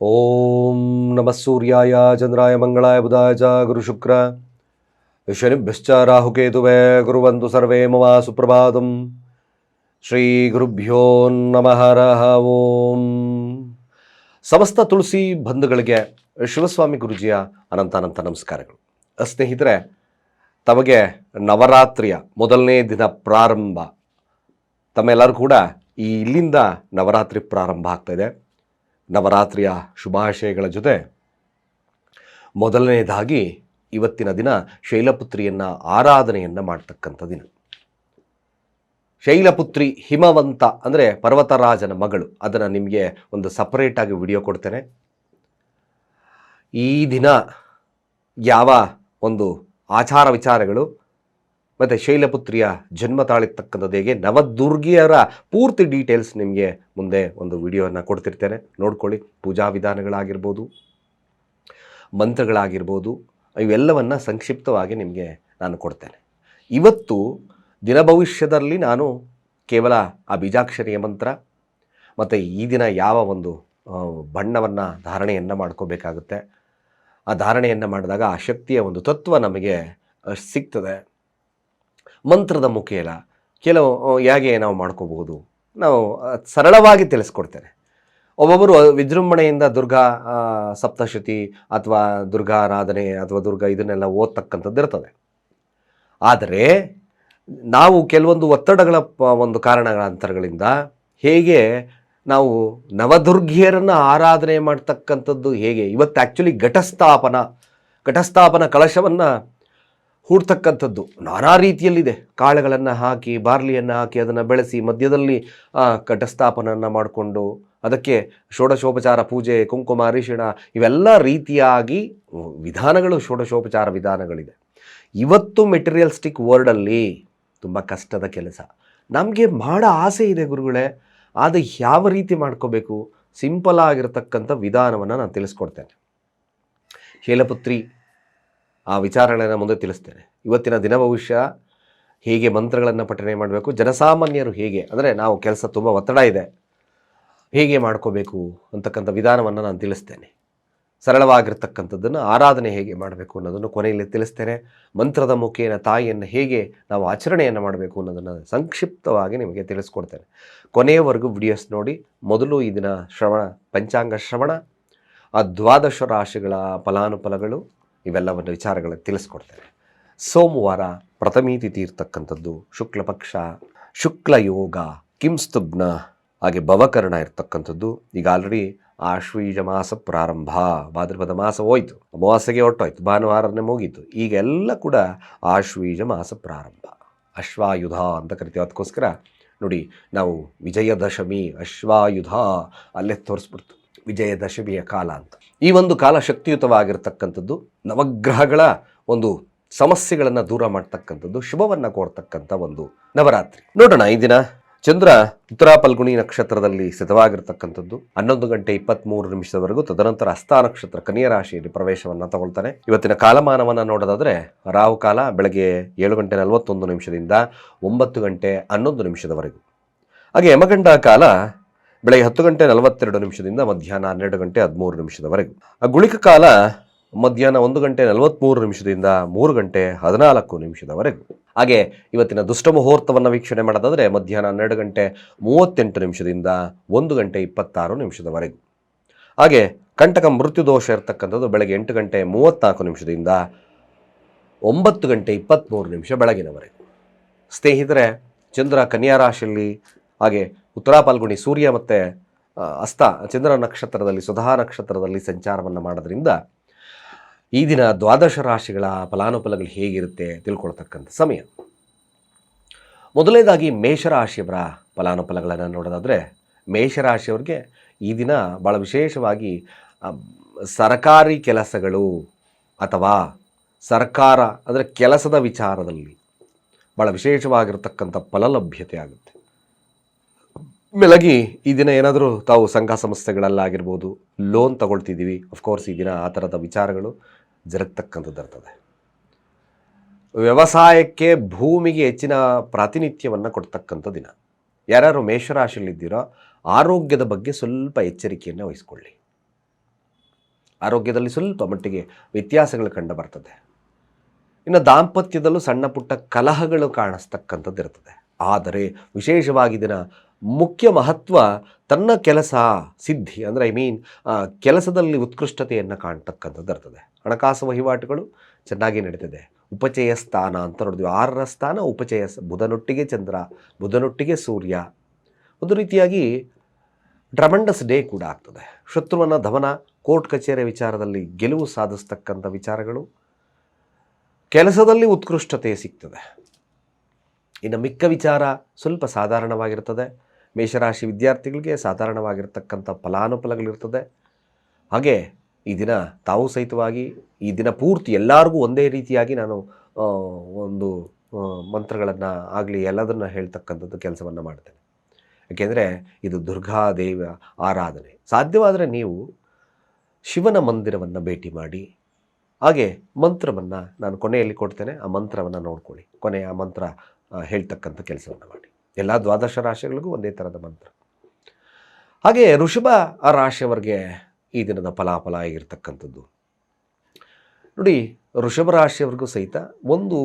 ಓಂ ನಮಃ ಸೂರ್ಯಾಯ, ಚಂದ್ರಾಯ, ಮಂಗಳಾಯ, ಬುಧಾಯ ಚ ಗುರುಶುಕ್ರ ಶನಿಭ್ಯಶ್ಚ ರಾಹುಕೇತುವೆ ಗುರುವಂತು ಸರ್ವೇ ಮಮ ಸುಪ್ರಭಾತಂ. ಶ್ರೀ ಗುರುಭ್ಯೋ ನಮಃ ರಹ ಓಂ. ಸಮಸ್ತ ತುಳಸಿ ಬಂಧುಗಳಿಗೆ ಶಿವಸ್ವಾಮಿ ಗುರುಜಿಯ ಅನಂತ ಅನಂತ ನಮಸ್ಕಾರಗಳು. ಸ್ನೇಹಿತರೆ, ತಮಗೆ ನವರಾತ್ರಿಯ ಮೊದಲನೇ ದಿನ ಪ್ರಾರಂಭ. ತಮ್ಮೆಲ್ಲರೂ ಕೂಡ ಈ ಇಲ್ಲಿಂದ ನವರಾತ್ರಿ ಪ್ರಾರಂಭ ಆಗ್ತಾಯಿದೆ ನವರಾತ್ರಿಯ ಶುಭಾಶಯಗಳ ಜೊತೆ ಮೊದಲನೇದಾಗಿ ಇವತ್ತಿನ ದಿನ ಶೈಲಪುತ್ರಿಯನ್ನು ಆರಾಧನೆಯನ್ನು ಮಾಡ್ತಕ್ಕಂಥ ದಿನ. ಶೈಲಪುತ್ರಿ ಹಿಮವಂತ ಅಂದರೆ ಪರ್ವತರಾಜನ ಮಗಳು. ಅದನ್ನು ನಿಮಗೆ ಒಂದು ಸಪರೇಟಾಗಿ ವಿಡಿಯೋ ಕೊಡ್ತೇನೆ. ಈ ದಿನ ಯಾವ ಒಂದು ಆಚಾರ ವಿಚಾರಗಳು ಮತ್ತು ಶೈಲಪುತ್ರಿಯ ಜನ್ಮ ತಾಳಿರ್ತಕ್ಕಂಥದ್ದು ಹೇಗೆ ನವದುರ್ಗಿಯರ ಪೂರ್ತಿ ಡೀಟೇಲ್ಸ್ ನಿಮಗೆ ಮುಂದೆ ಒಂದು ವಿಡಿಯೋನ ಕೊಡ್ತಿರ್ತೇನೆ. ನೋಡ್ಕೊಳ್ಳಿ. ಪೂಜಾ ವಿಧಾನಗಳಾಗಿರ್ಬೋದು, ಮಂತ್ರಗಳಾಗಿರ್ಬೋದು, ಇವೆಲ್ಲವನ್ನು ಸಂಕ್ಷಿಪ್ತವಾಗಿ ನಿಮಗೆ ನಾನು ಕೊಡ್ತೇನೆ. ಇವತ್ತು ದಿನ ಭವಿಷ್ಯದಲ್ಲಿ ನಾನು ಕೇವಲ ಆ ಬೀಜಾಕ್ಷರಿಯ ಮಂತ್ರ ಮತ್ತು ಈ ದಿನ ಯಾವ ಒಂದು ಬಣ್ಣವನ್ನು ಧಾರಣೆಯನ್ನು ಮಾಡ್ಕೋಬೇಕಾಗುತ್ತೆ. ಆ ಧಾರಣೆಯನ್ನು ಮಾಡಿದಾಗ ಆ ಶಕ್ತಿಯ ಒಂದು ತತ್ವ ನಮಗೆ ಸಿಗ್ತದೆ. ಮಂತ್ರದ ಮುಖೇನ ಕೆಲವು ಹೇಗೆ ನಾವು ಮಾಡ್ಕೋಬಹುದು? ನಾವು ಸರಳವಾಗಿ ತಿಳಿಸ್ಕೊಡ್ತೇನೆ. ಒಬ್ಬೊಬ್ಬರು ವಿಜೃಂಭಣೆಯಿಂದ ದುರ್ಗಾ ಸಪ್ತಶತಿ ಅಥವಾ ದುರ್ಗಾ ಆರಾಧನೆ ಅಥವಾ ದುರ್ಗಾ ಇದನ್ನೆಲ್ಲ ಓದ್ತಕ್ಕಂಥದ್ದು ಇರ್ತದೆ. ಆದರೆ, ನಾವು ಕೆಲವೊಂದು ಒತ್ತಡಗಳ ಒಂದು ಕಾರಣಗಳಾಂತರಗಳಿಂದ ಹೇಗೆ ನಾವು ನವದುರ್ಗಿಯರನ್ನು ಆರಾಧನೆ ಮಾಡ್ತಕ್ಕಂಥದ್ದು ಹೇಗೆ? ಇವತ್ತು ಆ್ಯಕ್ಚುಲಿ ಘಟಸ್ಥಾಪನ ಘಟಸ್ಥಾಪನ ಕಳಶವನ್ನು ಹೂಡ್ತಕ್ಕಂಥದ್ದು. ನಾನಾ ರೀತಿಯಲ್ಲಿದೆ. ಕಾಳುಗಳನ್ನು ಹಾಕಿ, ಬಾರ್ಲಿಯನ್ನು ಹಾಕಿ, ಅದನ್ನು ಬೆಳೆಸಿ, ಮಧ್ಯದಲ್ಲಿ ಕಟಸ್ಥಾಪನೆಯನ್ನು ಮಾಡಿಕೊಂಡು, ಅದಕ್ಕೆ ಷೋಡಶೋಪಚಾರ ಪೂಜೆ, ಕುಂಕುಮ, ಅರಿಶಿಣ ಇವೆಲ್ಲ ರೀತಿಯಾಗಿ ವಿಧಾನಗಳು ಷೋಡಶೋಪಚಾರ ವಿಧಾನಗಳಿದೆ. ಇವತ್ತು ಮೆಟೀರಿಯಲ್ಸ್ಟಿಕ್ ವರ್ಲ್ಡಲ್ಲಿ ತುಂಬ ಕಷ್ಟದ ಕೆಲಸ. ನಮಗೆ ಮಾಡೋ ಆಸೆ ಇದೆ ಗುರುಗಳೇ. ಆದರೆ ಯಾವ ರೀತಿ ಮಾಡ್ಕೋಬೇಕು? ಸಿಂಪಲ್ ಆಗಿರತಕ್ಕಂಥ ವಿಧಾನವನ್ನು ನಾನು ತಿಳಿಸ್ಕೊಡ್ತೇನೆ. ಶೈಲಪುತ್ರಿ ಆ ವಿಚಾರಗಳನ್ನು ಮುಂದೆ ತಿಳಿಸ್ತೇನೆ. ಇವತ್ತಿನ ದಿನ ಭವಿಷ್ಯ ಹೇಗೆ ಮಂತ್ರಗಳನ್ನು ಪಠನೆ ಮಾಡಬೇಕು, ಜನಸಾಮಾನ್ಯರು ಹೇಗೆ, ಅಂದರೆ ನಾವು ಕೆಲಸ ತುಂಬ ಒತ್ತಡ ಇದೆ, ಹೇಗೆ ಮಾಡ್ಕೋಬೇಕು ಅಂತಕ್ಕಂಥ ವಿಧಾನವನ್ನು ನಾನು ತಿಳಿಸ್ತೇನೆ. ಸರಳವಾಗಿರ್ತಕ್ಕಂಥದ್ದನ್ನು ಆರಾಧನೆ ಹೇಗೆ ಮಾಡಬೇಕು ಅನ್ನೋದನ್ನು ಕೊನೆಯಲ್ಲಿ ತಿಳಿಸ್ತೇನೆ. ಮಂತ್ರದ ಮುಖೇನ ತಾಯಿಯನ್ನು ಹೇಗೆ ನಾವು ಆಚರಣೆಯನ್ನು ಮಾಡಬೇಕು ಅನ್ನೋದನ್ನು ಸಂಕ್ಷಿಪ್ತವಾಗಿ ನಿಮಗೆ ತಿಳಿಸ್ಕೊಡ್ತೇನೆ. ಕೊನೆಯವರೆಗೂ ವಿಡಿಯೋಸ್ ನೋಡಿ, ಮೊದಲು ಈ ದಿನ ಶ್ರವಣ, ಪಂಚಾಂಗ ಶ್ರವಣ ಆ ದ್ವಾದಶ ರಾಶಿಗಳ ಫಲಾನುಫಲಗಳು ಇವೆಲ್ಲವನ್ನು ವಿಚಾರಗಳನ್ನು ತಿಳಿಸ್ಕೊಡ್ತೇನೆ. ಸೋಮವಾರ ಪ್ರಥಮಿ ತಿಥಿ ಇರ್ತಕ್ಕಂಥದ್ದು ಶುಕ್ಲ ಪಕ್ಷ, ಶುಕ್ಲ ಯೋಗ ಕಿಂಸ್ತುಗ್ನ ಹಾಗೆ ಭವಕರ್ಣ ಇರ್ತಕ್ಕಂಥದ್ದು. ಈಗ ಆಲ್ರೆಡಿ ಆಶ್ವೀಜ ಮಾಸ ಪ್ರಾರಂಭ, ಭಾದ್ರಪದ ಮಾಸ ಹೋಯ್ತು, ಅಮಾವಾಸ್ಯೆಗೆ ಹೊರಟೋಯ್ತು, ಭಾನುವಾರನೇ ಮುಗೀತು. ಈಗೆಲ್ಲ ಕೂಡ ಆಶ್ವೀಜ ಮಾಸ ಪ್ರಾರಂಭ. ಅಶ್ವಾಯುಧ ಅಂತ ಕರಿತೀವಿ. ಅದಕ್ಕೋಸ್ಕರ ನೋಡಿ, ನಾವು ವಿಜಯದಶಮಿ, ಅಶ್ವಾಯುಧ ಅಲ್ಲೇ ತೋರಿಸ್ಬಿಡ್ತು. ವಿಜಯದಶಮಿಯ ಕಾಲ ಅಂತ. ಈ ಒಂದು ಕಾಲ ಶಕ್ತಿಯುತವಾಗಿರ್ತಕ್ಕಂಥದ್ದು, ನವಗ್ರಹಗಳ ಒಂದು ಸಮಸ್ಯೆಗಳನ್ನು ದೂರ ಮಾಡ್ತಕ್ಕಂಥದ್ದು, ಶುಭವನ್ನು ಕೋರ್ತಕ್ಕಂಥ ಒಂದು ನವರಾತ್ರಿ. ನೋಡೋಣ, ಈ ದಿನ ಚಂದ್ರ ಉತ್ತರ ಫಲ್ಗುಣಿ ನಕ್ಷತ್ರದಲ್ಲಿ ಸ್ಥಿತವಾಗಿರ್ತಕ್ಕಂಥದ್ದು. ಹನ್ನೊಂದು ಗಂಟೆ ಇಪ್ಪತ್ತ್ಮೂರು ನಿಮಿಷದವರೆಗೂ ತದನಂತರ ಹಸ್ತ ನಕ್ಷತ್ರ ಕನ್ಯಾ ರಾಶಿಯಲ್ಲಿ ಪ್ರವೇಶವನ್ನು ತಗೊಳ್ತಾನೆ. ಇವತ್ತಿನ ಕಾಲಮಾನವನ್ನು ನೋಡೋದಾದ್ರೆ, ರಾಹು ಕಾಲ ಬೆಳಗ್ಗೆ ಏಳು ಗಂಟೆ ನಲವತ್ತೊಂದು ನಿಮಿಷದಿಂದ ಒಂಬತ್ತು ಗಂಟೆ ಹನ್ನೊಂದು ನಿಮಿಷದವರೆಗೂ. ಹಾಗೆ ಯಮಗಂಡ ಕಾಲ ಬೆಳಗ್ಗೆ ಹತ್ತು ಗಂಟೆ ನಲವತ್ತೆರಡು ನಿಮಿಷದಿಂದ ಮಧ್ಯಾಹ್ನ ಹನ್ನೆರಡು ಗಂಟೆ ಹದಿಮೂರು ನಿಮಿಷದವರೆಗೆ. ಆ ಗುಳಿಕ ಕಾಲ ಮಧ್ಯಾಹ್ನ ಒಂದು ಗಂಟೆ ನಲವತ್ತ್ಮೂರು ನಿಮಿಷದಿಂದ ಮೂರು ಗಂಟೆ ಹದಿನಾಲ್ಕು ನಿಮಿಷದವರೆಗೂ. ಹಾಗೆ ಇವತ್ತಿನ ದುಷ್ಟ ಮುಹೂರ್ತವನ್ನು ವೀಕ್ಷಣೆ ಮಾಡೋದಾದರೆ ಮಧ್ಯಾಹ್ನ ಹನ್ನೆರಡು ಗಂಟೆ ಮೂವತ್ತೆಂಟು ನಿಮಿಷದಿಂದ ಒಂದು ಗಂಟೆ ಇಪ್ಪತ್ತಾರು ನಿಮಿಷದವರೆಗೂ. ಹಾಗೆ ಕಂಟಕ ಮೃತ್ಯು ದೋಷ ಇರತಕ್ಕಂಥದ್ದು ಬೆಳಗ್ಗೆ ಎಂಟು ಗಂಟೆ ಮೂವತ್ತ್ನಾಲ್ಕು ನಿಮಿಷದಿಂದ ಒಂಬತ್ತು ಗಂಟೆ ಇಪ್ಪತ್ತ್ಮೂರು ನಿಮಿಷ ಬೆಳಗಿನವರೆಗೂ. ಸ್ನೇಹಿತರೆ, ಚಂದ್ರ ಕನ್ಯಾ ರಾಶಿಯಲ್ಲಿ ಹಾಗೆ ಉತ್ತರ ಪಾಲ್ಗುಣಿ ಸೂರ್ಯ ಮತ್ತು ಅಸ್ತ, ಚಂದ್ರ ನಕ್ಷತ್ರದಲ್ಲಿ, ಸುಧಾ ನಕ್ಷತ್ರದಲ್ಲಿ ಸಂಚಾರವನ್ನು ಮಾಡೋದ್ರಿಂದ ಈ ದಿನ ದ್ವಾದಶ ರಾಶಿಗಳ ಫಲಾನುಫಲಗಳು ಹೇಗಿರುತ್ತೆ ತಿಳ್ಕೊಳ್ತಕ್ಕಂಥ ಸಮಯ. ಮೊದಲನೇದಾಗಿ ಮೇಷರಾಶಿಯವರ ಫಲಾನುಫಲಗಳನ್ನು ನೋಡೋದಾದರೆ ಮೇಷರಾಶಿಯವ್ರಿಗೆ ಈ ದಿನ ಭಾಳ ವಿಶೇಷವಾಗಿ ಸರ್ಕಾರಿ ಕೆಲಸಗಳು ಅಥವಾ ಸರ್ಕಾರ, ಅಂದರೆ ಕೆಲಸದ ವಿಚಾರದಲ್ಲಿ ಭಾಳ ವಿಶೇಷವಾಗಿರತಕ್ಕಂಥ ಫಲಲಭ್ಯತೆ ಆಗುತ್ತೆ. ಮೇಲಾಗಿ ಈ ದಿನ ಏನಾದರೂ ತಾವು ಸಂಘ ಸಂಸ್ಥೆಗಳಲ್ಲಾಗಿರ್ಬೋದು ಲೋನ್ ತಗೊಳ್ತಿದ್ದೀವಿ ಅಫ್ಕೋರ್ಸ್ ಈ ದಿನ ಆ ಥರದ ವಿಚಾರಗಳು ಜರುಗ್ತಕ್ಕಂಥದ್ದು ಇರ್ತದೆ. ವ್ಯವಸಾಯಕ್ಕೆ ಭೂಮಿಗೆ ಹೆಚ್ಚಿನ ಪ್ರಾತಿನಿಧ್ಯವನ್ನು ಕೊಡ್ತಕ್ಕಂಥ ದಿನ. ಯಾರ್ಯಾರು ಮೇಷರಾಶಿಯಲ್ಲಿದ್ದೀರೋ ಆರೋಗ್ಯದ ಬಗ್ಗೆ ಸ್ವಲ್ಪ ಎಚ್ಚರಿಕೆಯನ್ನು ವಹಿಸ್ಕೊಳ್ಳಿ. ಆರೋಗ್ಯದಲ್ಲಿ ಸ್ವಲ್ಪ ಮಟ್ಟಿಗೆ ವ್ಯತ್ಯಾಸಗಳು ಕಂಡು ಬರ್ತದೆ. ಇನ್ನು ದಾಂಪತ್ಯದಲ್ಲೂ ಸಣ್ಣ ಪುಟ್ಟ ಕಲಹಗಳು ಕಾಣಿಸ್ತಕ್ಕಂಥದ್ದು ಇರ್ತದೆ. ಆದರೆ ವಿಶೇಷವಾಗಿ ದಿನ ಮುಖ್ಯ ಮಹತ್ವ ತನ್ನ ಕೆಲಸ, ಸಿದ್ಧಿ, ಅಂದರೆ ಐ ಮೀನ್ ಕೆಲಸದಲ್ಲಿ ಉತ್ಕೃಷ್ಟತೆಯನ್ನು ಕಾಣ್ತಕ್ಕಂಥದ್ದು ಇರ್ತದೆ. ಹಣಕಾಸು ವಹಿವಾಟುಗಳು ಚೆನ್ನಾಗಿ ನಡೀತದೆ. ಉಪಚಯ ಸ್ಥಾನ ಅಂತ ನೋಡಿದ್ವಿ. ಆರರ ಸ್ಥಾನ, ಉಪಚಯ ಬುಧನೊಟ್ಟಿಗೆ ಚಂದ್ರ, ಬುಧನೊಟ್ಟಿಗೆ ಸೂರ್ಯ. ಒಂದು ರೀತಿಯಾಗಿ ಡ್ರಮಂಡಸ್ ಡೇ ಕೂಡ ಆಗ್ತದೆ. ಶತ್ರುವನ್ನ ಧವನ ಕೋರ್ಟ್ ಕಚೇರಿ ವಿಚಾರದಲ್ಲಿ ಗೆಲುವು ಸಾಧಿಸ್ತಕ್ಕಂಥ ವಿಚಾರಗಳು. ಕೆಲಸದಲ್ಲಿ ಉತ್ಕೃಷ್ಟತೆ ಸಿಗ್ತದೆ. ಇನ್ನು ಮಿಕ್ಕ ವಿಚಾರ ಸ್ವಲ್ಪ ಸಾಧಾರಣವಾಗಿರ್ತದೆ. ಮೇಷರಾಶಿ ವಿದ್ಯಾರ್ಥಿಗಳಿಗೆ ಸಾಧಾರಣವಾಗಿರ್ತಕ್ಕಂಥ ಫಲಾನುಫಲಗಳಿರ್ತದೆ ಹಾಗೆ ಈ ದಿನ ತಾವು ಸಹಿತವಾಗಿ ಈ ದಿನ ಪೂರ್ತಿ ಎಲ್ಲರಿಗೂ ಒಂದೇ ರೀತಿಯಾಗಿ ನಾನು ಒಂದು ಮಂತ್ರಗಳನ್ನು ಆಗಲಿ ಎಲ್ಲದನ್ನು ಹೇಳ್ತಕ್ಕಂಥದ್ದು ಕೆಲಸವನ್ನು ಮಾಡ್ತೇನೆ. ಯಾಕೆಂದರೆ ಇದು ದುರ್ಗಾದೇವ ಆರಾಧನೆ. ಸಾಧ್ಯವಾದರೆ ನೀವು ಶಿವನ ಮಂದಿರವನ್ನು ಭೇಟಿ ಮಾಡಿ, ಹಾಗೆ ಮಂತ್ರವನ್ನು ನಾನು ಕೊನೆಯಲ್ಲಿ ಕೊಡ್ತೇನೆ. ಆ ಮಂತ್ರವನ್ನು ನೋಡ್ಕೊಳ್ಳಿ. ಕೊನೆಯ ಆ ಮಂತ್ರ ಹೇಳ್ತಕ್ಕಂಥ ಕೆಲಸವನ್ನು ಮಾಡಿ. ಎಲ್ಲ ದ್ವಾದಶ ರಾಶಿಗಳಿಗೂ ಒಂದೇ ಥರದ ಮಂತ್ರ. ಹಾಗೆ ಋಷಭ ರಾಶಿಯವರಿಗೆ ಈ ದಿನದ ಫಲಾಫಲ ಆಗಿರ್ತಕ್ಕಂಥದ್ದು. ನೋಡಿ, ಋಷಭ ರಾಶಿಯವರಿಗೂ ಸಹಿತ ಒಂದು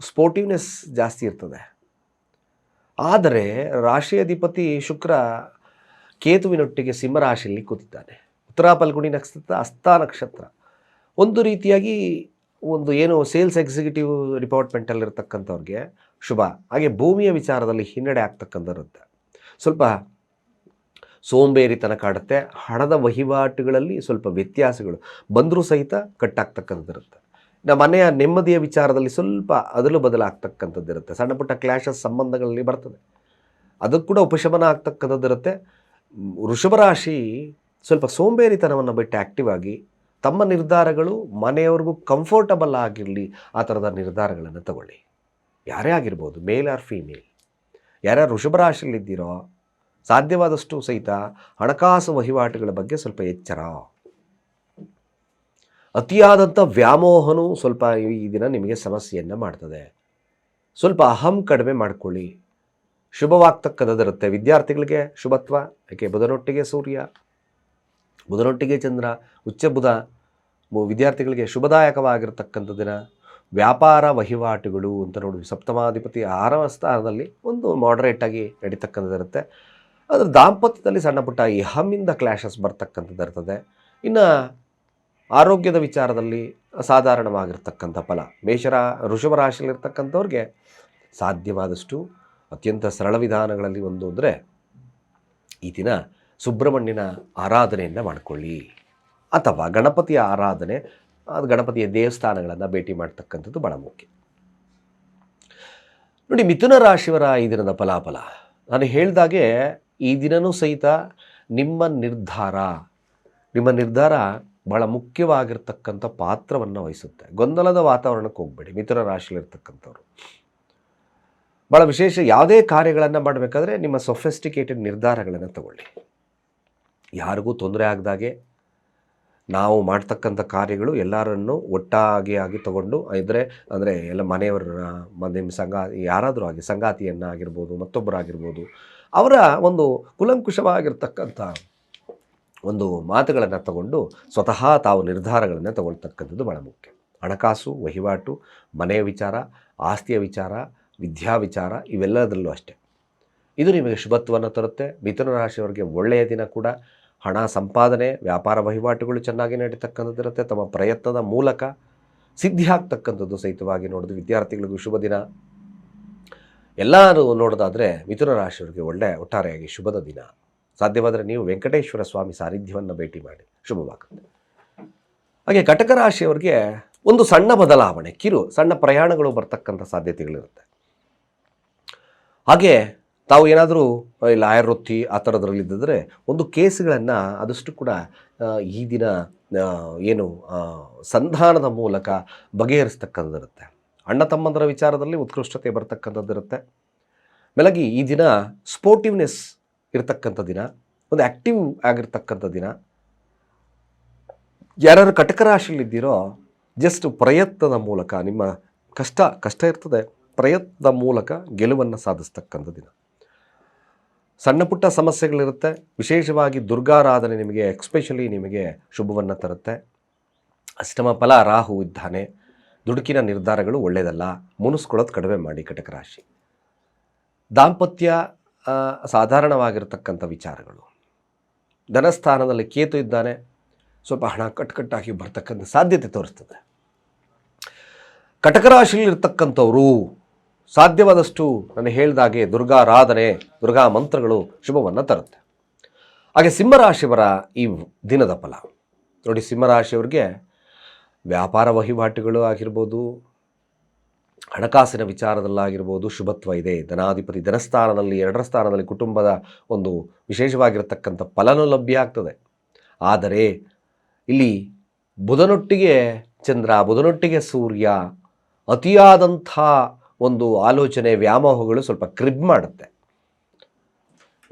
ಸ್ಪೋರ್ಟಿವ್ನೆಸ್ ಜಾಸ್ತಿ ಇರ್ತದೆ. ಆದರೆ ರಾಶಿ ಅಧಿಪತಿ ಶುಕ್ರ ಕೇತುವಿನೊಟ್ಟಿಗೆ ಸಿಂಹರಾಶಿಯಲ್ಲಿ ಕೂತಿದ್ದಾನೆ. ಉತ್ತರಾಪಲ್ಗುಣಿ ನಕ್ಷತ್ರ ಹಸ್ತ ನಕ್ಷತ್ರ. ಒಂದು ರೀತಿಯಾಗಿ ಒಂದು ಏನು ಸೇಲ್ಸ್ ಎಕ್ಸಿಕ್ಯೂಟಿವ್ ಡಿಪಾರ್ಟ್ಮೆಂಟಲ್ಲಿರ್ತಕ್ಕಂಥವ್ರಿಗೆ ಶುಭ. ಹಾಗೆ ಭೂಮಿಯ ವಿಚಾರದಲ್ಲಿ ಹಿನ್ನಡೆ ಆಗ್ತಕ್ಕಂಥರುತ್ತೆ ಸ್ವಲ್ಪ ಸೋಂಬೇರಿತನ ಕಾಡುತ್ತೆ, ಹಣದ ವಹಿವಾಟುಗಳಲ್ಲಿ ಸ್ವಲ್ಪ ವ್ಯತ್ಯಾಸಗಳು ಬಂದರೂ ಸಹಿತ ಕಟ್ಟಾಗ್ತಕ್ಕಂಥದ್ದಿರುತ್ತೆ. ನಮ್ಮ ಮನೆಯ ನೆಮ್ಮದಿಯ ವಿಚಾರದಲ್ಲಿ ಸ್ವಲ್ಪ ಅದಲು ಬದಲಾಗ್ತಕ್ಕಂಥದ್ದಿರುತ್ತೆ. ಸಣ್ಣ ಪುಟ್ಟ ಕ್ಲಾಶಸ್ ಸಂಬಂಧಗಳಲ್ಲಿ ಬರ್ತದೆ. ಅದಕ್ಕೆ ಕೂಡ ಉಪಶಮನ ಆಗ್ತಕ್ಕಂಥದ್ದಿರುತ್ತೆ. ವೃಷಭ ರಾಶಿ ಸ್ವಲ್ಪ ಸೋಂಬೇರಿತನವನ್ನು ಬಿಟ್ಟು ಆ್ಯಕ್ಟಿವ್ ಆಗಿ ತಮ್ಮ ನಿರ್ಧಾರಗಳು ಮನೆಯವ್ರಿಗೂ ಕಂಫರ್ಟಬಲ್ ಆಗಿರಲಿ, ಆ ಥರದ ನಿರ್ಧಾರಗಳನ್ನು ತಗೊಳ್ಳಿ. ಯಾರೇ ಆಗಿರ್ಬೋದು ಮೇಲ್ ಆರ್ ಫೀಮೇಲ್ ಯಾರ್ಯಾರು ವೃಷಭರಾಶಿಯಲ್ಲಿದ್ದೀರೋ ಸಾಧ್ಯವಾದಷ್ಟು ಸಹಿತ ಹಣಕಾಸು ವಹಿವಾಟುಗಳ ಬಗ್ಗೆ ಸ್ವಲ್ಪ ಎಚ್ಚರ. ಅತಿಯಾದಂಥ ವ್ಯಾಮೋಹನೂ ಸ್ವಲ್ಪ ಈ ದಿನ ನಿಮಗೆ ಸಮಸ್ಯೆಯನ್ನು ಮಾಡ್ತದೆ. ಸ್ವಲ್ಪ ಅಹಂ ಕಡಿಮೆ ಮಾಡಿಕೊಳ್ಳಿ. ಶುಭವಾಗ್ತಕ್ಕಂಥದ್ದಿರುತ್ತೆ ವಿದ್ಯಾರ್ಥಿಗಳಿಗೆ ಶುಭತ್ವ ಯಾಕೆ ಬುಧನೊಟ್ಟಿಗೆ ಸೂರ್ಯ ಬುಧನೊಟ್ಟಿಗೆ ಚಂದ್ರ ಉಚ್ಚ ಬುಧ ವಿದ್ಯಾರ್ಥಿಗಳಿಗೆ ಶುಭದಾಯಕವಾಗಿರತಕ್ಕಂಥ ದಿನ. ವ್ಯಾಪಾರ ವಹಿವಾಟುಗಳು ಅಂತ ನೋಡಿ ಸಪ್ತಮಾಧಿಪತಿ ಆರವ ಸ್ಥಾನದಲ್ಲಿ ಒಂದು ಮಾಡರೇಟಾಗಿ ನಡೀತಕ್ಕಂಥದ್ದಿರುತ್ತೆ ಅದರ ದಾಂಪತ್ಯದಲ್ಲಿ ಸಣ್ಣ ಪುಟ್ಟ ಈ ಹಮ್ಮಿಂದ ಕ್ಲಾಶಸ್ ಬರ್ತಕ್ಕಂಥದ್ದಿರ್ತದೆ ಇನ್ನು ಆರೋಗ್ಯದ ವಿಚಾರದಲ್ಲಿ ಸಾಧಾರಣವಾಗಿರ್ತಕ್ಕಂಥ ಫಲ. ಮೇಷರ ಋಷಭ ರಾಶಿಯಲ್ಲಿರ್ತಕ್ಕಂಥವ್ರಿಗೆ ಸಾಧ್ಯವಾದಷ್ಟು ಅತ್ಯಂತ ಸರಳ ವಿಧಾನಗಳಲ್ಲಿ ಒಂದು ಅಂದರೆ ಈ ದಿನ ಸುಬ್ರಹ್ಮಣ್ಯನ ಆರಾಧನೆಯನ್ನು ಮಾಡಿಕೊಳ್ಳಿ. ಅಥವಾ ಗಣಪತಿಯ ಆರಾಧನೆ, ಅದು ಗಣಪತಿಯ ದೇವಸ್ಥಾನಗಳನ್ನು ಭೇಟಿ ಮಾಡ್ತಕ್ಕಂಥದ್ದು ಭಾಳ ಮುಖ್ಯ. ನೋಡಿ, ಮಿಥುನ ರಾಶಿಯವರ ಈ ದಿನದ ಫಲಾಫಲ. ನಾನು ಹೇಳಿದಾಗೆ ಈ ದಿನವೂ ಸಹಿತ ನಿಮ್ಮ ನಿರ್ಧಾರ ನಿಮ್ಮ ನಿರ್ಧಾರ ಭಾಳ ಮುಖ್ಯವಾಗಿರ್ತಕ್ಕಂಥ ಪಾತ್ರವನ್ನು ವಹಿಸುತ್ತೆ. ಗೊಂದಲದ ವಾತಾವರಣಕ್ಕೆ ಹೋಗಬೇಡಿ, ಮಿಥುನ ರಾಶಿಯಲ್ಲಿರ್ತಕ್ಕಂಥವ್ರು. ಭಾಳ ವಿಶೇಷ ಯಾವುದೇ ಕಾರ್ಯಗಳನ್ನು ಮಾಡಬೇಕಾದ್ರೆ ನಿಮ್ಮ ಸೊಫೆಸ್ಟಿಕೇಟೆಡ್ ನಿರ್ಧಾರಗಳನ್ನು ತಗೊಳ್ಳಿ. ಯಾರಿಗೂ ತೊಂದರೆ ಆಗದಾಗೆ ನಾವು ಮಾಡ್ತಕ್ಕಂಥ ಕಾರ್ಯಗಳು ಎಲ್ಲರನ್ನು ಒಟ್ಟಾಗಿ ಆಗಿ ತಗೊಂಡು ಇದ್ದರೆ ಅಂದರೆ ಎಲ್ಲ ಮನೆಯವರ ನಿಮ್ಮ ಸಂಗ ಯಾರಾದರೂ ಆಗಿ ಸಂಗಾತಿಯನ್ನು ಆಗಿರ್ಬೋದು ಮತ್ತೊಬ್ಬರಾಗಿರ್ಬೋದು, ಅವರ ಒಂದು ಕುಲಂಕುಷವಾಗಿರ್ತಕ್ಕಂಥ ಒಂದು ಮಾತುಗಳನ್ನು ತಗೊಂಡು ಸ್ವತಃ ತಾವು ನಿರ್ಧಾರಗಳನ್ನು ತಗೊಳ್ತಕ್ಕಂಥದ್ದು ಭಾಳ ಮುಖ್ಯ. ಹಣಕಾಸು, ವಹಿವಾಟು, ಮನೆಯ ವಿಚಾರ, ಆಸ್ತಿಯ ವಿಚಾರ, ವಿದ್ಯಾ ವಿಚಾರ, ಇವೆಲ್ಲದರಲ್ಲೂ ಅಷ್ಟೇ. ಇದು ನಿಮಗೆ ಶುಭತ್ವವನ್ನು ತರುತ್ತೆ. ಮಿಥುನ ರಾಶಿಯವರಿಗೆ ಒಳ್ಳೆಯ ದಿನ ಕೂಡ. ಹಣ ಸಂಪಾದನೆ, ವ್ಯಾಪಾರ ವಹಿವಾಟುಗಳು ಚೆನ್ನಾಗಿ ನಡೀತಕ್ಕಂಥದ್ದಿರುತ್ತೆ. ತಮ್ಮ ಪ್ರಯತ್ನದ ಮೂಲಕ ಸಿದ್ಧಿ ಆಗ್ತಕ್ಕಂಥದ್ದು ಸಹಿತವಾಗಿ ನೋಡೋದು ವಿದ್ಯಾರ್ಥಿಗಳಿಗೂ ಶುಭ ದಿನ. ಎಲ್ಲರೂ ನೋಡೋದಾದರೆ ಮಿಥುನ ರಾಶಿಯವರಿಗೆ ಒಳ್ಳೆಯ ಒಟ್ಟಾರೆಯಾಗಿ ಶುಭದ ದಿನ. ಸಾಧ್ಯವಾದರೆ ನೀವು ವೆಂಕಟೇಶ್ವರ ಸ್ವಾಮಿ ಸಾನ್ನಿಧ್ಯವನ್ನು ಭೇಟಿ ಮಾಡಿ. ಶುಭವಾಗುತ್ತೆ. ಹಾಗೆ ಕಟಕ ರಾಶಿಯವರಿಗೆ ಒಂದು ಸಣ್ಣ ಬದಲಾವಣೆ, ಕಿರು, ಸಣ್ಣ ಪ್ರಯಾಣಗಳು ಬರ್ತಕ್ಕಂಥ ಸಾಧ್ಯತೆಗಳಿರುತ್ತೆ. ಹಾಗೆ ತಾವು ಏನಾದರೂ ಲಾಯರ್ ವೃತ್ತಿ ಆ ಥರದ್ರಲ್ಲಿದ್ದರೆ ಒಂದು ಕೇಸ್ಗಳನ್ನು ಆದಷ್ಟು ಕೂಡ ಈ ದಿನ ಏನು ಸಂಧಾನದ ಮೂಲಕ ಬಗೆಹರಿಸ್ತಕ್ಕಂಥದ್ದಿರುತ್ತೆ. ಅಣ್ಣ ತಮ್ಮಂದರ ವಿಚಾರದಲ್ಲಿ ಉತ್ಕೃಷ್ಟತೆ ಬರ್ತಕ್ಕಂಥದ್ದಿರುತ್ತೆ. ಮೇಲಾಗಿ ಈ ದಿನ ಸ್ಪೋರ್ಟಿವ್ನೆಸ್ ಇರತಕ್ಕಂಥ ದಿನ, ಒಂದು ಆ್ಯಕ್ಟಿವ್ ಆಗಿರ್ತಕ್ಕಂಥ ದಿನ. ಯಾರ್ಯಾರು ಕಟಕ ರಾಶಿಯಲ್ಲಿದ್ದೀರೋ, ಜಸ್ಟ್ ಪ್ರಯತ್ನದ ಮೂಲಕ, ನಿಮ್ಮ ಕಷ್ಟ ಕಷ್ಟ ಇರ್ತದೆ, ಪ್ರಯತ್ನದ ಮೂಲಕ ಗೆಲುವನ್ನು ಸಾಧಿಸ್ತಕ್ಕಂಥ ದಿನ. ಸಣ್ಣ ಪುಟ್ಟ ಸಮಸ್ಯೆಗಳಿರುತ್ತೆ. ವಿಶೇಷವಾಗಿ ದುರ್ಗಾರಾಧನೆ ನಿಮಗೆ ಎಕ್ಸ್ಪೆಷಲಿ ನಿಮಗೆ ಶುಭವನ್ನು ತರುತ್ತೆ. ಅಷ್ಟಮ ಫಲ ರಾಹು ಇದ್ದಾನೆ. ದುಡುಕಿನ ನಿರ್ಧಾರಗಳು ಒಳ್ಳೆಯದಲ್ಲ ಮುನಿಸ್ಕೊಳ್ಳೋದು ಕಡಿಮೆ ಮಾಡಿ ಕಟಕ ರಾಶಿ. ದಾಂಪತ್ಯ ಸಾಧಾರಣವಾಗಿರತಕ್ಕಂಥ ವಿಚಾರಗಳು. ಧನಸ್ಥಾನದಲ್ಲಿ ಕೇತು ಇದ್ದಾನೆ. ಸ್ವಲ್ಪ ಹಣ ಕಟ್ಕಟ್ಟಾಗಿ ಬರ್ತಕ್ಕಂಥ ಸಾಧ್ಯತೆ ತೋರಿಸ್ತದೆ. ಕಟಕ ರಾಶಿಯಲ್ಲಿರ್ತಕ್ಕಂಥವರು ಸಾಧ್ಯವಾದಷ್ಟು ನಾನು ಹೇಳಿದಾಗೆ ದುರ್ಗಾರಾಧನೆ ದುರ್ಗಾ ಮಂತ್ರಗಳು ಶುಭವನ್ನು ತರುತ್ತೆ. ಹಾಗೆ ಸಿಂಹರಾಶಿಯವರ ಈ ದಿನದ ಫಲ. ನೋಡಿ, ಸಿಂಹರಾಶಿಯವರಿಗೆ ವ್ಯಾಪಾರ ವಹಿವಾಟುಗಳು ಆಗಿರ್ಬೋದು, ಹಣಕಾಸಿನ ವಿಚಾರದಲ್ಲಾಗಿರ್ಬೋದು, ಶುಭತ್ವ ಇದೆ. ಧನಾಧಿಪತಿ ಧನಸ್ಥಾನದಲ್ಲಿ, ಎರಡರ ಸ್ಥಾನದಲ್ಲಿ ಕುಟುಂಬದ ಒಂದು ವಿಶೇಷವಾಗಿರತಕ್ಕಂಥ ಫಲನೂ ಲಭ್ಯ ಆಗ್ತದೆ. ಆದರೆ ಇಲ್ಲಿ ಬುಧನೊಟ್ಟಿಗೆ ಚಂದ್ರ, ಬುಧನೊಟ್ಟಿಗೆ ಸೂರ್ಯ ಅತಿಯಾದಂಥ ಒಂದು ಆಲೋಚನೆ, ವ್ಯಾಮೋಹಗಳು ಸ್ವಲ್ಪ ಕ್ರಿಬ್ ಮಾಡುತ್ತೆ.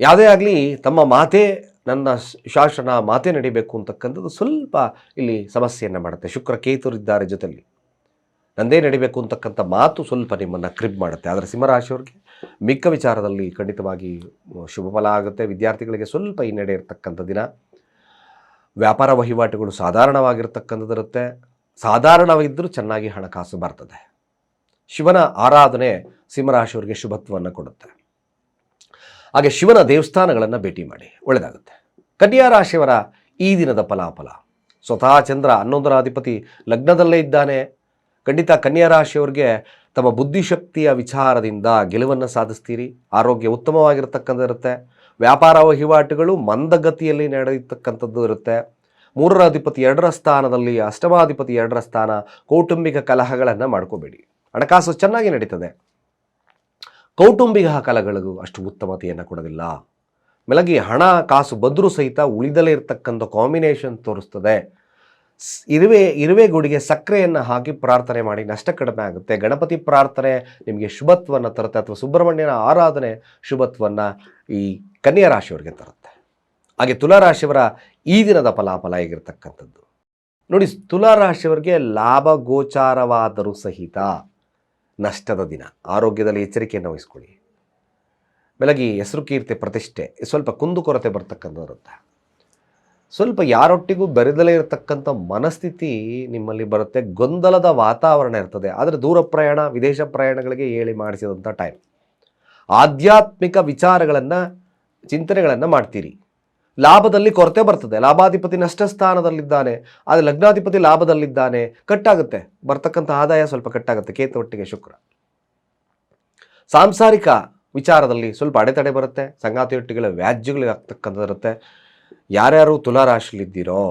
ಯಾವುದೇ ಆಗಲಿ ತಮ್ಮ ಮಾತೇ, ನನ್ನ ಶಾಸನ ಮಾತೇ ನಡಿಬೇಕು ಅಂತಕ್ಕಂಥದ್ದು ಸ್ವಲ್ಪ ಇಲ್ಲಿ ಸಮಸ್ಯೆಯನ್ನು ಮಾಡುತ್ತೆ. ಶುಕ್ರ ಕೇತುರಿದ್ದಾರೆ ಜೊತೆಯಲ್ಲಿ ನಂದೇ ನಡಿಬೇಕು ಅಂತಕ್ಕಂಥ ಮಾತು ಸ್ವಲ್ಪ ನಿಮ್ಮನ್ನು ಕ್ರಿಬ್ ಮಾಡುತ್ತೆ. ಆದರೆ ಸಿಂಹರಾಶಿಯವ್ರಿಗೆ ಮಿಕ್ಕ ವಿಚಾರದಲ್ಲಿ ಖಂಡಿತವಾಗಿ ಶುಭ ಫಲ ಆಗುತ್ತೆ. ವಿದ್ಯಾರ್ಥಿಗಳಿಗೆ ಸ್ವಲ್ಪ ಹಿನ್ನಡೆ ಇರತಕ್ಕಂಥ ದಿನ. ವ್ಯಾಪಾರ ವಹಿವಾಟುಗಳು ಸಾಧಾರಣವಾಗಿರ್ತಕ್ಕಂಥದ್ದಿರುತ್ತೆ. ಸಾಧಾರಣವಾಗಿದ್ದರೂ ಚೆನ್ನಾಗಿ ಹಣಕಾಸು ಬರ್ತದೆ. ಶಿವನ ಆರಾಧನೆ ಸಿಂಹರಾಶಿಯವರಿಗೆ ಶುಭತ್ವವನ್ನು ಕೊಡುತ್ತೆ. ಹಾಗೆ ಶಿವನ ದೇವಸ್ಥಾನಗಳನ್ನು ಭೇಟಿ ಮಾಡಿ ಒಳ್ಳೆಯದಾಗುತ್ತೆ ಕನ್ಯಾ ರಾಶಿಯವರ ಈ ದಿನದ ಫಲಾಫಲ. ಸ್ವತಃ ಚಂದ್ರ ಹನ್ನೊಂದರ ಅಧಿಪತಿ ಲಗ್ನದಲ್ಲೇ ಇದ್ದಾನೆ. ಖಂಡಿತ ಕನ್ಯಾ ರಾಶಿಯವರಿಗೆ ತಮ್ಮ ಬುದ್ಧಿಶಕ್ತಿಯ ವಿಚಾರದಿಂದ ಗೆಲುವನ್ನು ಸಾಧಿಸ್ತೀರಿ. ಆರೋಗ್ಯ ಉತ್ತಮವಾಗಿರ್ತಕ್ಕಂಥದ್ದು ಇರುತ್ತೆ ವ್ಯಾಪಾರ ವಹಿವಾಟುಗಳು ಮಂದಗತಿಯಲ್ಲಿ ನಡೆಯತಕ್ಕಂಥದ್ದು ಇರುತ್ತೆ. ಮೂರರ ಅಧಿಪತಿ ಎರಡರ ಸ್ಥಾನದಲ್ಲಿ ಅಷ್ಟಮಾಧಿಪತಿ ಎರಡರ ಸ್ಥಾನ ಕೌಟುಂಬಿಕ ಕಲಹಗಳನ್ನು ಮಾಡ್ಕೋಬೇಡಿ. ಹಣಕಾಸು ಚೆನ್ನಾಗಿ ನಡೀತದೆ. ಕೌಟುಂಬಿಕ ಕಲಗಳಿಗೂ ಅಷ್ಟು ಉತ್ತಮತೆಯನ್ನು ಕೊಡೋದಿಲ್ಲ. ಮೇಲಾಗಿ ಹಣ, ಕಾಸು, ಬಂದರೂ ಸಹಿತ ಉಳಿದಲೇ ಇರತಕ್ಕಂಥ ಕಾಂಬಿನೇಷನ್ ತೋರಿಸ್ತದೆ. ಇರುವೆ ಇರುವೆ ಗುಡಿಗೆ ಸಕ್ಕರೆಯನ್ನು ಹಾಕಿ ಪ್ರಾರ್ಥನೆ ಮಾಡಿ ನಷ್ಟ ಕಡಿಮೆ ಆಗುತ್ತೆ. ಗಣಪತಿ ಪ್ರಾರ್ಥನೆ ನಿಮಗೆ ಶುಭತ್ವವನ್ನು ತರುತ್ತೆ ಅಥವಾ ಸುಬ್ರಹ್ಮಣ್ಯನ ಆರಾಧನೆ ಶುಭತ್ವವನ್ನು ಈ ಕನ್ಯಾ ರಾಶಿಯವರಿಗೆ ತರುತ್ತೆ. ಹಾಗೆ ತುಲಾರಾಶಿಯವರ ಈ ದಿನದ ಫಲಾಫಲ ಹೇಗಿರ್ತಕ್ಕಂಥದ್ದು? ನೋಡಿ ತುಲಾರಾಶಿಯವರಿಗೆ ಲಾಭ ಗೋಚಾರವಾದರೂ ಸಹಿತ ನಷ್ಟದ ದಿನ. ಆರೋಗ್ಯದಲ್ಲಿ ಎಚ್ಚರಿಕೆಯನ್ನು ವಹಿಸ್ಕೊಳ್ಳಿ. ಬೆಳಗ್ಗೆ ಹೆಸರು ಕೀರ್ತಿ ಪ್ರತಿಷ್ಠೆ, ಸ್ವಲ್ಪ ಕುಂದುಕೊರತೆ ಬರ್ತಕ್ಕಂಥದ್ದು ಇರುತ್ತೆ. ಸ್ವಲ್ಪ ಯಾರೊಟ್ಟಿಗೂ ಬೆರೆದಲೇ ಇರತಕ್ಕಂಥ ಮನಸ್ಥಿತಿ ನಿಮ್ಮಲ್ಲಿ ಬರುತ್ತೆ. ಗೊಂದಲದ ವಾತಾವರಣ ಇರ್ತದೆ. ಆದರೆ ದೂರ ಪ್ರಯಾಣ, ವಿದೇಶ ಪ್ರಯಾಣಗಳಿಗೆ ಹೇಳಿ ಮಾಡಿಸಿದಂಥ ಟೈಮ್ ಆಧ್ಯಾತ್ಮಿಕ ವಿಚಾರಗಳನ್ನು, ಚಿಂತನೆಗಳನ್ನು ಮಾಡ್ತೀರಿ. ಲಾಭದಲ್ಲಿ ಕೊರತೆ ಬರ್ತದೆ. ಲಾಭಾಧಿಪತಿ ನಷ್ಟ ಸ್ಥಾನದಲ್ಲಿದ್ದಾನೆ. ಆದರೆ ಲಗ್ನಾಧಿಪತಿ ಲಾಭದಲ್ಲಿದ್ದಾನೆ. ಕಟ್ಟಾಗುತ್ತೆ. ಬರ್ತಕ್ಕಂಥ ಆದಾಯ ಸ್ವಲ್ಪ ಕಟ್ಟಾಗುತ್ತೆ. ಕೇತು ಒಟ್ಟಿಗೆ ಶುಕ್ರ. ಸಾಂಸಾರಿಕ ವಿಚಾರದಲ್ಲಿ ಸ್ವಲ್ಪ ಅಡೆತಡೆ ಬರುತ್ತೆ. ಸಂಗಾತಿಯೊಟ್ಟಿಗಳ ವ್ಯಾಜ್ಯಗಳು ಆಗ್ತಕ್ಕಂಥದ್ದಿರುತ್ತೆ ಯಾರ್ಯಾರು ತುಲಾರಾಶಿಲಿದ್ದೀರೋ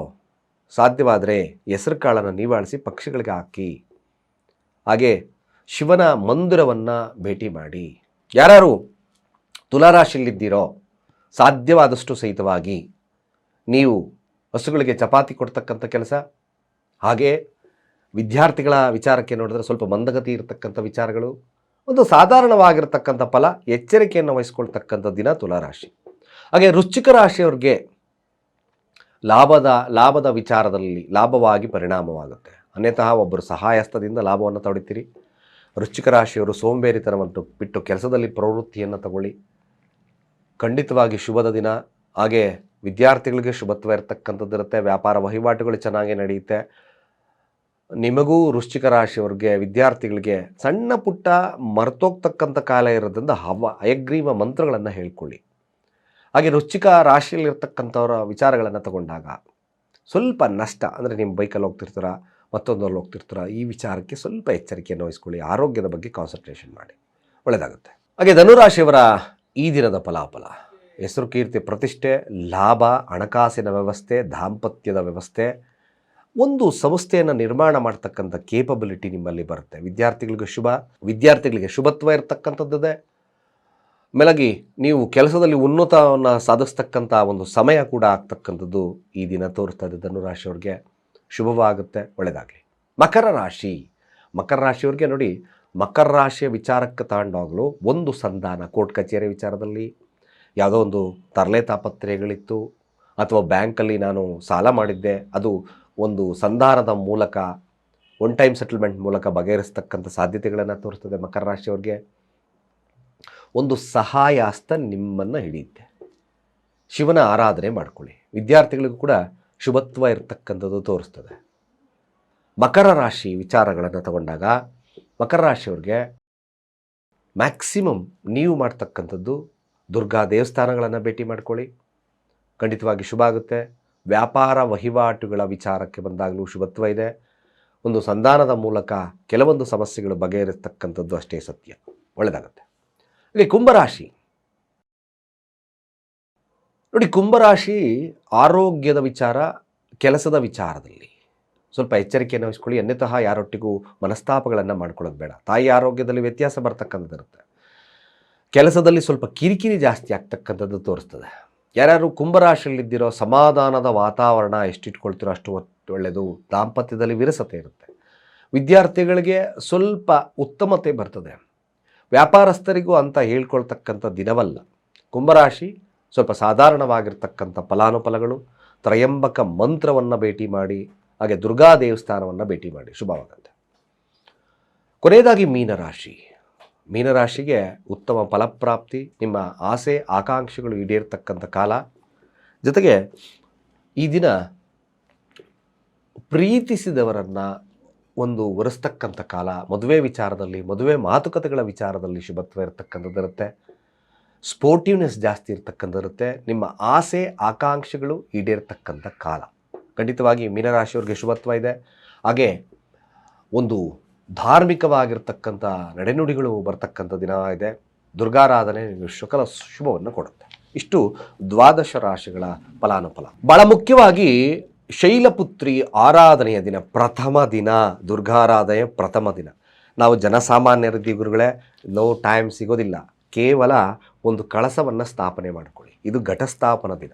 ಸಾಧ್ಯವಾದರೆ ಹೆಸರು ಕಾಳನ್ನು ನೀವಾಳಿಸಿ ಪಕ್ಷಿಗಳಿಗೆ ಹಾಕಿ. ಹಾಗೆ ಶಿವನ ಮಂದಿರವನ್ನು ಭೇಟಿ ಮಾಡಿ. ಯಾರ್ಯಾರು ತುಲಾರಾಶಿಲಿದ್ದೀರೋ ಸಾಧ್ಯವಾದಷ್ಟು ಸಹಿತವಾಗಿ ನೀವು ಹಸುಗಳಿಗೆ ಚಪಾತಿ ಕೊಡ್ತಕ್ಕಂಥ ಕೆಲಸ, ಹಾಗೆ ವಿದ್ಯಾರ್ಥಿಗಳ ವಿಚಾರಕ್ಕೆ ನೋಡಿದ್ರೆ ಸ್ವಲ್ಪ ಮಂದಗತಿ ಇರತಕ್ಕಂಥ ವಿಚಾರಗಳು, ಒಂದು ಸಾಧಾರಣವಾಗಿರ್ತಕ್ಕಂಥ ಫಲ, ಎಚ್ಚರಿಕೆಯನ್ನು ವಹಿಸ್ಕೊಳ್ತಕ್ಕಂಥ ದಿನ ತುಲಾರಾಶಿ ಹಾಗೆ ವೃಶ್ಚಿಕ ರಾಶಿಯವ್ರಿಗೆ ಲಾಭದ ಲಾಭದ ವಿಚಾರದಲ್ಲಿ ಲಾಭವಾಗಿ ಪರಿಣಾಮವಾಗುತ್ತೆ. ಅನ್ಯತಃ ಒಬ್ಬರು ಸಹಾಯಸ್ತದಿಂದ ಲಾಭವನ್ನು ತೊಡಿತೀರಿ ವೃಶ್ಚಿಕ ರಾಶಿಯವರು ಸೋಂಬೇರಿತನವನ್ನು ಬಿಟ್ಟು ಕೆಲಸದಲ್ಲಿ ಪ್ರವೃತ್ತಿಯನ್ನು ತಗೊಳ್ಳಿ. ಖಂಡಿತವಾಗಿ ಶುಭದ ದಿನ. ಹಾಗೆ ವಿದ್ಯಾರ್ಥಿಗಳಿಗೆ ಶುಭತ್ವ ಇರತಕ್ಕಂಥದ್ದಿರುತ್ತೆ ವ್ಯಾಪಾರ ವಹಿವಾಟುಗಳು ಚೆನ್ನಾಗಿ ನಡೆಯುತ್ತೆ. ನಿಮಗೂ ವೃಶ್ಚಿಕ ರಾಶಿಯವ್ರಿಗೆ, ವಿದ್ಯಾರ್ಥಿಗಳಿಗೆ ಸಣ್ಣ ಪುಟ್ಟ ಮರ್ತೋಗ್ತಕ್ಕಂಥ ಕಾಲ ಇರೋದ್ರಿಂದ ಹವ, ಅಯಗ್ರೀವ ಮಂತ್ರಗಳನ್ನು ಹೇಳ್ಕೊಳ್ಳಿ. ಹಾಗೆ ವೃಶ್ಚಿಕ ರಾಶಿಯಲ್ಲಿರ್ತಕ್ಕಂಥವರ ವಿಚಾರಗಳನ್ನು ತಗೊಂಡಾಗ ಸ್ವಲ್ಪ ನಷ್ಟ, ಅಂದರೆ ನಿಮ್ಮ ಬೈಕಲ್ಲಿ ಹೋಗ್ತಿರ್ತೀರ, ಮತ್ತೊಂದರಲ್ಲಿ ಹೋಗ್ತಿರ್ತೀರ, ಈ ವಿಚಾರಕ್ಕೆ ಸ್ವಲ್ಪ ಎಚ್ಚರಿಕೆಯನ್ನು ವಹಿಸ್ಕೊಳ್ಳಿ. ಆರೋಗ್ಯದ ಬಗ್ಗೆ ಕಾನ್ಸಂಟ್ರೇಷನ್ ಮಾಡಿ. ಒಳ್ಳೆಯದಾಗುತ್ತೆ ಹಾಗೆ ಧನುರಾಶಿಯವರ ಈ ದಿನದ ಫಲಾಫಲ. ಹೆಸರು ಕೀರ್ತಿ, ಪ್ರತಿಷ್ಠೆ, ಲಾಭ, ಹಣಕಾಸಿನ ವ್ಯವಸ್ಥೆ, ದಾಂಪತ್ಯದ ವ್ಯವಸ್ಥೆ, ಒಂದು ಸಂಸ್ಥೆಯನ್ನು ನಿರ್ಮಾಣ ಮಾಡ್ತಕ್ಕಂಥ ಕೇಪಬಿಲಿಟಿ ನಿಮ್ಮಲ್ಲಿ ಬರುತ್ತೆ. ವಿದ್ಯಾರ್ಥಿಗಳಿಗೆ ಶುಭ, ವಿದ್ಯಾರ್ಥಿಗಳಿಗೆ ಶುಭತ್ವ ಇರತಕ್ಕಂಥದ್ದಿದೆ. ಮೇಲಾಗಿ, ನೀವು ಕೆಲಸದಲ್ಲಿ ಉನ್ನತವನ್ನು ಸಾಧಿಸ್ತಕ್ಕಂಥ ಒಂದು ಸಮಯ ಕೂಡ ಆಗ್ತಕ್ಕಂಥದ್ದು ಈ ದಿನ ತೋರಿಸ್ತಾ ಇದೆ ಧನುರಾಶಿಯವ್ರಿಗೆ ಶುಭವಾಗುತ್ತೆ ಒಳ್ಳೆಯದಾಗಲಿ ಮಕರ ರಾಶಿ, ಮಕರ ರಾಶಿಯವ್ರಿಗೆ ನೋಡಿ ಮಕರ ರಾಶಿಯ ವಿಚಾರಕ್ಕೆ ತಗೊಂಡಾಗಲೂ ಒಂದು ಸಂಧಾನ ಕೋರ್ಟ್ ಕಚೇರಿ ವಿಚಾರದಲ್ಲಿ, ಯಾವುದೋ ಒಂದು ತರಲೆ ತಾಪತ್ರಯಗಳಿತ್ತು, ಅಥವಾ ಬ್ಯಾಂಕಲ್ಲಿ ನಾನು ಸಾಲ ಮಾಡಿದ್ದೆ, ಅದು ಒಂದು ಸಂಧಾನದ ಮೂಲಕ, ಒನ್ ಟೈಮ್ ಸೆಟಲ್ಮೆಂಟ್ ಮೂಲಕ ಬಗೆಹರಿಸ್ತಕ್ಕಂಥ ಸಾಧ್ಯತೆಗಳನ್ನು ತೋರಿಸ್ತದೆ ಮಕರ ರಾಶಿಯವ್ರಿಗೆ. ಒಂದು ಸಹಾಯ ಹಸ್ತ ನಿಮ್ಮನ್ನು ಹಿಡಿಯುತ್ತೆ. ಶಿವನ ಆರಾಧನೆ ಮಾಡ್ಕೊಳ್ಳಿ. ವಿದ್ಯಾರ್ಥಿಗಳಿಗೂ ಕೂಡ ಶುಭತ್ವ ಇರತಕ್ಕಂಥದ್ದು ತೋರಿಸ್ತದೆ. ಮಕರ ರಾಶಿ ವಿಚಾರಗಳನ್ನು ತಗೊಂಡಾಗ ಮಕರ ರಾಶಿಯವ್ರಿಗೆ ಮ್ಯಾಕ್ಸಿಮಮ್ ನೀವು ಮಾಡ್ತಕ್ಕಂಥದ್ದು ದುರ್ಗಾ ದೇವಸ್ಥಾನಗಳನ್ನು ಭೇಟಿ ಮಾಡ್ಕೊಳ್ಳಿ. ಖಂಡಿತವಾಗಿ ಶುಭ ಆಗುತ್ತೆ. ವ್ಯಾಪಾರ ವಹಿವಾಟುಗಳ ವಿಚಾರಕ್ಕೆ ಬಂದಾಗಲೂ ಶುಭತ್ವ ಇದೆ. ಒಂದು ಸಂಧಾನದ ಮೂಲಕ ಕೆಲವೊಂದು ಸಮಸ್ಯೆಗಳು ಬಗೆಹರಿಸ್ತಕ್ಕಂಥದ್ದು ಅಷ್ಟೇ ಸತ್ಯ. ಒಳ್ಳೆಯದಾಗುತ್ತೆ ಇಲ್ಲಿ ಕುಂಭರಾಶಿ ನೋಡಿ ಕುಂಭರಾಶಿ ಆರೋಗ್ಯದ ವಿಚಾರ, ಕೆಲಸದ ವಿಚಾರದಲ್ಲಿ. ಸ್ವಲ್ಪ ಎಚ್ಚರಿಕೆಯನ್ನು ವಹಿಸ್ಕೊಳ್ಳಿ. ಅನ್ಯತಃ ಯಾರೊಟ್ಟಿಗೂ ಮನಸ್ತಾಪಗಳನ್ನು ಮಾಡ್ಕೊಳ್ಳೋದು ಬೇಡ. ತಾಯಿ ಆರೋಗ್ಯದಲ್ಲಿ ವ್ಯತ್ಯಾಸ ಬರ್ತಕ್ಕಂಥದ್ದಿರುತ್ತೆ. ಕೆಲಸದಲ್ಲಿ ಸ್ವಲ್ಪ ಕಿರಿಕಿರಿ ಜಾಸ್ತಿ ಆಗ್ತಕ್ಕಂಥದ್ದು ತೋರಿಸ್ತದೆ. ಯಾರ್ಯಾರು ಕುಂಭರಾಶಿಯಲ್ಲಿದ್ದಿರೋ, ಸಮಾಧಾನದ ವಾತಾವರಣ ಎಷ್ಟಿಟ್ಕೊಳ್ತಿರೋ ಅಷ್ಟು ಒಳ್ಳೆಯದು. ದಾಂಪತ್ಯದಲ್ಲಿ ವಿರಸತೆ ಇರುತ್ತೆ. ವಿದ್ಯಾರ್ಥಿಗಳಿಗೆ ಸ್ವಲ್ಪ ಉತ್ತಮತೆ ಬರ್ತದೆ. ವ್ಯಾಪಾರಸ್ಥರಿಗೂ ಅಂತ ಹೇಳ್ಕೊಳ್ತಕ್ಕಂಥ ದಿನವಲ್ಲ. ಕುಂಭರಾಶಿ ಸ್ವಲ್ಪ ಸಾಧಾರಣವಾಗಿರ್ತಕ್ಕಂಥ ಫಲಾನುಫಲಗಳು, ತ್ರಯಂಬಕ ಮಂತ್ರವನ್ನು ಭೇಟಿ ಮಾಡಿ ಹಾಗೆ ದುರ್ಗಾ ದೇವಸ್ಥಾನವನ್ನು ಭೇಟಿ ಮಾಡಿ. ಶುಭವಾಗುತ್ತೆ ಕೊನೆಯದಾಗಿ ಮೀನರಾಶಿ. ಮೀನರಾಶಿಗೆ ಉತ್ತಮ ಫಲಪ್ರಾಪ್ತಿ, ನಿಮ್ಮ ಆಸೆ, ಆಕಾಂಕ್ಷೆಗಳು ಈಡೇರ್ತಕ್ಕಂಥ ಕಾಲ. ಜೊತೆಗೆ ಈ ದಿನ ಪ್ರೀತಿಸಿದವರನ್ನು ಒಂದು ಒರೆಸ್ತಕ್ಕಂಥ ಕಾಲ. ಮದುವೆ ವಿಚಾರದಲ್ಲಿ, ಮದುವೆ ಮಾತುಕತೆಗಳ ವಿಚಾರದಲ್ಲಿ ಶುಭತ್ವ ಇರತಕ್ಕಂಥದ್ದಿರುತ್ತೆ ಸ್ಪೋರ್ಟಿವ್ನೆಸ್ ಜಾಸ್ತಿ ಇರತಕ್ಕಂಥದ್ದಿರುತ್ತೆ ನಿಮ್ಮ ಆಸೆ, ಆಕಾಂಕ್ಷೆಗಳು ಈಡೇರ್ತಕ್ಕಂಥ ಕಾಲ. ಖಂಡಿತವಾಗಿ ಮೀನರಾಶಿಯವ್ರಿಗೆ ಶುಭತ್ವ ಇದೆ. ಹಾಗೆ ಒಂದು ಧಾರ್ಮಿಕವಾಗಿರ್ತಕ್ಕಂಥ ನಡೆನುಡಿಗಳು ಬರ್ತಕ್ಕಂಥ ದಿನ ಇದೆ. ದುರ್ಗಾರಾಧನೆ ಶುಕಲ ಶುಭವನ್ನು ಕೊಡುತ್ತೆ. ಇಷ್ಟು ದ್ವಾದಶ ರಾಶಿಗಳ ಫಲಾನುಫಲ. ಬಹಳ ಮುಖ್ಯವಾಗಿ ಶೈಲಪುತ್ರಿ ಆರಾಧನೆಯ ದಿನ, ಪ್ರಥಮ ದಿನ, ದುರ್ಗಾರಾಧನೆ ಪ್ರಥಮ ದಿನ. ನಾವು ಜನಸಾಮಾನ್ಯರ ಗುರುಗಳೇ, ನೋ ಟೈಮ್ ಸಿಗೋದಿಲ್ಲ. ಕೇವಲ ಒಂದು ಕಳಸವನ್ನು ಸ್ಥಾಪನೆ ಮಾಡಿಕೊಳ್ಳಿ. ಇದು ಘಟಸ್ಥಾಪನ ದಿನ.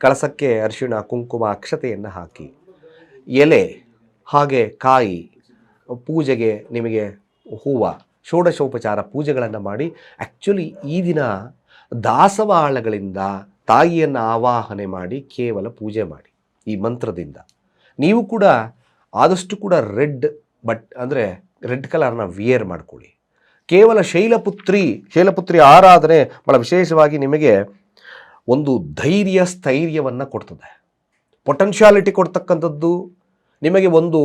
ಕಳಸಕ್ಕೆ ಅರಿಶಿಣ, ಕುಂಕುಮ, ಅಕ್ಷತೆಯನ್ನು ಹಾಕಿ. ಎಲೆ, ಹಾಗೆ ಕಾಯಿ, ಪೂಜೆಗೆ ನಿಮಗೆ ಹೂವ, ಷೋಡಶೋಪಚಾರ ಪೂಜೆಗಳನ್ನು ಮಾಡಿ. ಆ್ಯಕ್ಚುಲಿ ಈ ದಿನ ದಾಸವಾಳಗಳಿಂದ ತಾಯಿಯನ್ನು ಆವಾಹನೆ ಮಾಡಿ, ಕೇವಲ ಪೂಜೆ ಮಾಡಿ ಈ ಮಂತ್ರದಿಂದ. ನೀವು ಕೂಡ ಆದಷ್ಟು ಕೂಡ ರೆಡ್ ಬಟ್ ಅಂದರೆ ರೆಡ್ ಕಲರ್ನ ವಿಯರ್ ಮಾಡ್ಕೊಳ್ಳಿ. ಕೇವಲ ಶೈಲಪುತ್ರಿ ಶೈಲಪುತ್ರಿ ಆರಾಧನೆ ಭಾಳ ವಿಶೇಷವಾಗಿ ನಿಮಗೆ ಒಂದು ಧೈರ್ಯ, ಸ್ಥೈರ್ಯವನ್ನು ಕೊಡ್ತದೆ. ಪೊಟೆನ್ಷಿಯಾಲಿಟಿ ಕೊಡ್ತಕ್ಕಂಥದ್ದು, ನಿಮಗೆ ಒಂದು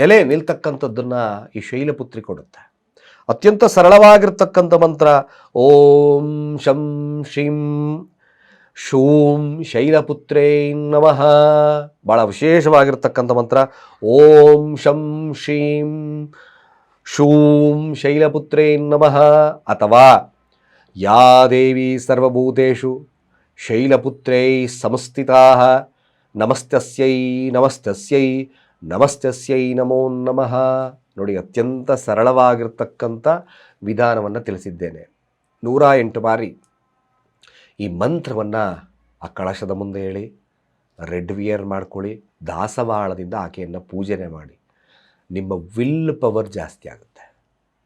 ನೆಲೆ ನಿಲ್ತಕ್ಕಂಥದ್ದನ್ನು ಈ ಶೈಲಪುತ್ರಿ ಕೊಡುತ್ತೆ. ಅತ್ಯಂತ ಸರಳವಾಗಿರ್ತಕ್ಕಂಥ ಮಂತ್ರ, ಓಂ ಶಂ ಶಿಂ ಶೂಂ ಶೈಲಪುತ್ರೇ ನಮಃ ಭಾಳ ವಿಶೇಷವಾಗಿರ್ತಕ್ಕಂಥ ಮಂತ್ರ. ಓಂ ಶಂ ಶ್ರೀಂ ಶೂಂ ಶೈಲಪುತ್ರೇ ನಮಃ ಅಥವಾ ಯಾ ದೇವಿ ಸರ್ವಭೂತು ಶೈಲಪುತ್ರೈ ಸಮಸ್ಥಿತಾ, ನಮಸ್ತಸ್ಯೈ ನಮಸ್ತಸ್ಯೈ ನಮಸ್ತಸ್ಯೈ ನಮೋ ನಮಃ. ನೋಡಿ, ಅತ್ಯಂತ ಸರಳವಾಗಿರ್ತಕ್ಕಂಥ ವಿಧಾನವನ್ನು ತಿಳಿಸಿದ್ದೇನೆ. ನೂರ ಎಂಟು ಬಾರಿ. ಈ ಮಂತ್ರವನ್ನು ಆ ಕಳಶದ ಮುಂದೆ ಹೇಳಿ, ರೆಡ್ ವಿಯರ್ ಮಾಡ್ಕೊಳ್ಳಿ, ದಾಸವಾಳದಿಂದ ಆಕೆಯನ್ನು ಪೂಜನೆ ಮಾಡಿ. ನಿಮ್ಮ ವಿಲ್ ಪವರ್ ಜಾಸ್ತಿ ಆಗುತ್ತೆ.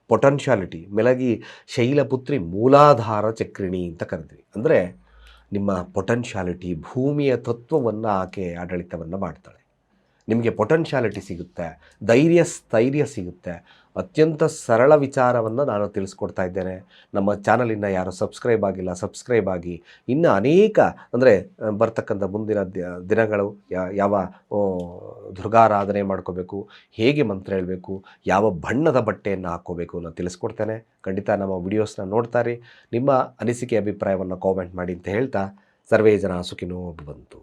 ಪೊಟೆನ್ಷಿಯಾಲಿಟಿ, ಮೆಲಗಿ, ಶೈಲಪುತ್ರಿ, ಮೂಲಾಧಾರ ಚಕ್ರಿಣಿ ಅಂತ ಕರಿತೀವಿ. ಅಂದರೆ ನಿಮ್ಮ ಪೊಟೆನ್ಷಿಯಾಲಿಟಿ ಭೂಮಿಯ ತತ್ವವನ್ನು ಆಕೆ ಆಡಳಿತವನ್ನು ಮಾಡ್ತಾಳೆ. ನಿಮಗೆ ಪೊಟೆನ್ಷಿಯಾಲಿಟಿ ಸಿಗುತ್ತೆ, ಧೈರ್ಯ, ಸ್ಥೈರ್ಯ ಸಿಗುತ್ತೆ. ಅತ್ಯಂತ ಸರಳ ವಿಚಾರವನ್ನು ನಾನು ತಿಳಿಸ್ಕೊಡ್ತಾ ಇದ್ದೇನೆ. ನಮ್ಮ ಚಾನಲಿನ ಯಾರು ಸಬ್ಸ್ಕ್ರೈಬ್ ಆಗಿಲ್ಲ ಸಬ್ಸ್ಕ್ರೈಬ್ ಆಗಿ. ಇನ್ನು ಅನೇಕ ಅಂದರೆ ಬರ್ತಕ್ಕಂಥ ಮುಂದಿನ ದಿನಗಳು ಯಾವ ದುರ್ಗಾರಾಧನೆ ಮಾಡ್ಕೋಬೇಕು, ಹೇಗೆ ಮಂತ್ರ ಹೇಳಬೇಕು, ಯಾವ ಬಣ್ಣದ ಬಟ್ಟೆಯನ್ನು ಹಾಕ್ಕೋಬೇಕು ಅನ್ನೋ ತಿಳಿಸ್ಕೊಡ್ತೇನೆ. ಖಂಡಿತ ನಮ್ಮ ವಿಡಿಯೋಸ್ನ ನೋಡ್ತಾರೆ ನಿಮ್ಮ ಅನಿಸಿಕೆ, ಅಭಿಪ್ರಾಯವನ್ನು ಕಾಮೆಂಟ್ ಮಾಡಿ ಅಂತ ಹೇಳ್ತಾ, ಸರ್ವೇ ಜನ ಸುಖಿನೋ ಬಂತು